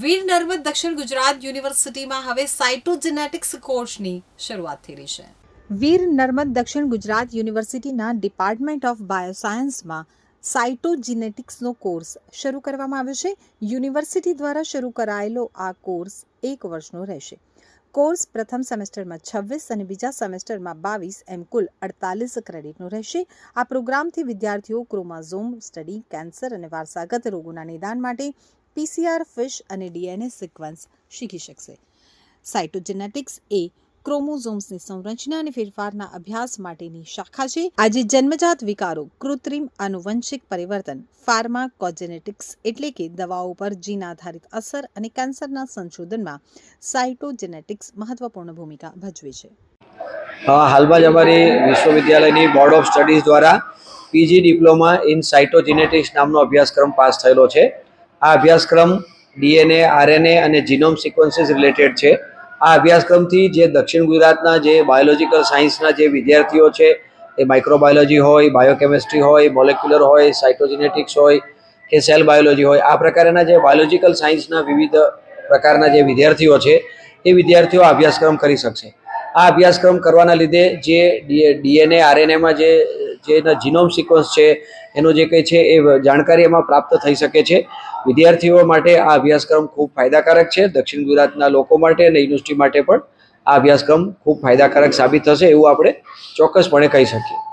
વીર નર્મદ દક્ષિણ ગુજરાત યુનિવર્સિટીમાં હવે સાયટોજેનેટિક્સ કોર્સની શરૂઆત થઈ રહી છે. વીર નર્મદ દક્ષિણ ગુજરાત યુનિવર્સિટીના ડિપાર્ટમેન્ટ ઓફ બાયોસાયન્સમાં સાયટોજિનેટિક્સનો કોર્સ શરૂ કરવામાં આવ્યો છે. યુનિવર્સિટી દ્વારા શરૂ કરાયેલો આ કોર્સ એક વર્ષનો રહેશે. કોર્સ પ્રથમ સેમેસ્ટરમાં છવ્વીસ અને બીજા સેમેસ્ટરમાં બાવીસ એમ કુલ અડતાલીસ ક્રેડિટનો રહેશે. આ પ્રોગ્રામથી વિદ્યાર્થીઓ ક્રોમાઝોમ, સ્ટડી, કેન્સર અને વારસાગત રોગોના નિદાન માટે પીસીઆર ફિશ અને ડીએનએ સિક્વન્સ શીખી શકશે. સાયટોજેનેટિક્સ એ ક્રોમોઝોમ્સની સંરચના અને ફેરફારના અભ્યાસ માટેની શાખા છે. આજે જન્મજાત વિકારો, કૃત્રિમ આનુવંશિક પરિવર્તન ફાર્માકોજેનેટિક્સ એટલે કે દવાઓ પર જીન આધારિત અસર અને કેન્સરના સંશોધનમાં સાયટોજેનેટિક્સ મહત્વપૂર્ણ ભૂમિકા ભજવે છે. હાલમાં જ અમારી વિશ્વવિદ્યાલયની બોર્ડ ઓફ સ્ટડીઝ દ્વારા પીજી ડિપ્લોમા ઇન સાયટોજેનેટિક્સ નામનો અભ્યાસક્રમ પાસ થયેલો છે. આ અભ્યાસક્રમ ડીએનએ, આરએનએ અને જીનોમ સિક્વન્સીસ રિલેટેડ છે. આ અભ્યાસક્રમથી જે દક્ષિણ ગુજરાતના જે બાયોલોજીકલ સાયન્સના જે વિદ્યાર્થીઓ છે, એ માઇક્રોબાયોલોજી હોય બાયોકેમિસ્ટ્રી હોય મોલેક્યુલર હોય સાયટોજિનેટિક્સ હોય કે સેલ બાયોલોજી હોય, આ પ્રકારના જે બાયોલોજીકલ સાયન્સના વિવિધ પ્રકારના જે વિદ્યાર્થીઓ છે, એ વિદ્યાર્થીઓ અભ્યાસક્રમ કરી શકશે. આ અભ્યાસક્રમ કરવાના લીધે જે ડીએનએ, આરએનએમાં જે જે જીનોમ સિક્વન્સ છે, એનો જે કંઈ છે એ જાણકારી એમાં પ્રાપ્ત થઈ શકે છે. વિદ્યાર્થીઓ માટે આ અભ્યાસક્રમ ખૂબ ફાયદાકારક છે. દક્ષિણ ગુજરાતના લોકો માટે અને યુનિવર્સિટી માટે પણ આ અભ્યાસક્રમ ખૂબ ફાયદાકારક સાબિત થશે એવું આપણે ચોક્કસપણે કહી શકીએ.